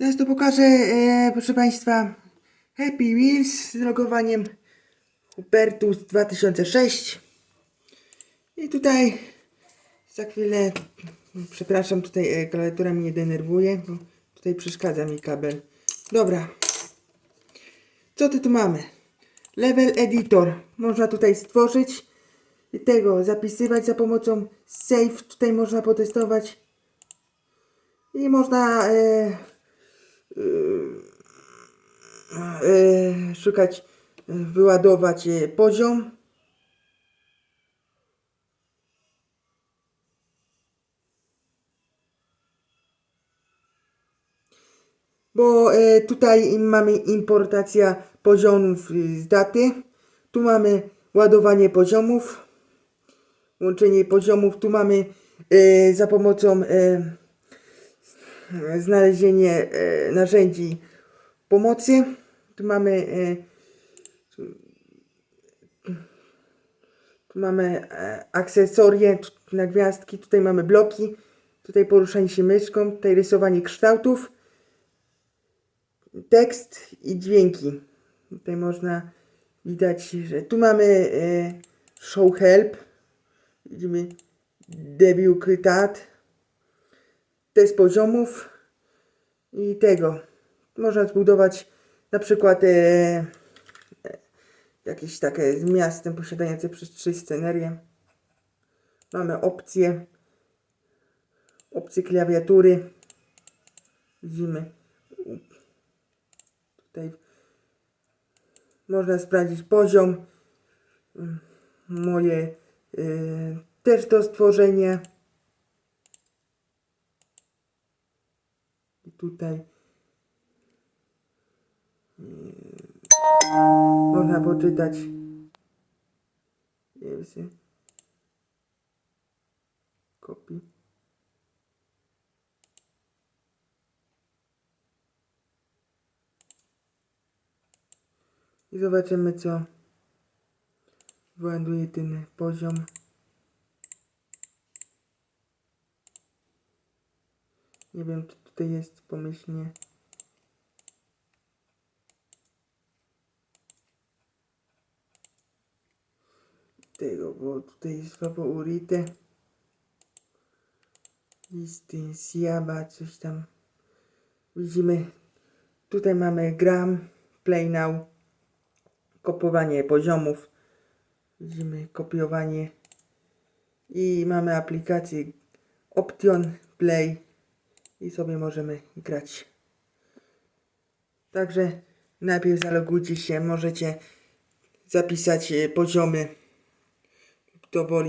Zaraz to pokażę, e, proszę Państwa, Happy Wheels z logowaniem Hubertus 2006. I tutaj za chwilę, przepraszam, tutaj e, klawiatura mnie denerwuje, bo tutaj przeszkadza mi kabel. Dobra. Co ty tu mamy? Level Editor. Można tutaj stworzyć i tego zapisywać za pomocą save. Tutaj można potestować. I można e, szukać, e, wyładować e, poziom. Bo e, tutaj mamy importacja poziomów z daty. Tu mamy ładowanie poziomów. Łączenie poziomów. Tu mamy e, za pomocą e, znalezienie e, narzędzi pomocy. Tu mamy e, tu, mamy e, akcesorie, na gwiazdki, tutaj mamy bloki, tutaj poruszanie się myszką, tutaj rysowanie kształtów, tekst i dźwięki. Tutaj można widać, że tu mamy show help, widzimy debut test poziomów i tego. Można zbudować na przykład e, e, jakieś takie z miastem posiadające przez trzy scenerie. Mamy opcje, opcje klawiatury. Widzimy tutaj można sprawdzić poziom. Moje y, też do stworzenia. Tutaj można poczytać. Jest. Kopii. I zobaczymy co wyładuje ten poziom. Nie wiem czy tutaj jest pomyślnie. Tego, bo tutaj jest favorite. Distensiaba, coś tam. Widzimy, tutaj mamy gram, play now, kopiowanie poziomów. Widzimy kopiowanie i mamy aplikację Option Play i sobie możemy grać. Także najpierw zalogujcie się, możecie zapisać e, poziomy. Kto woli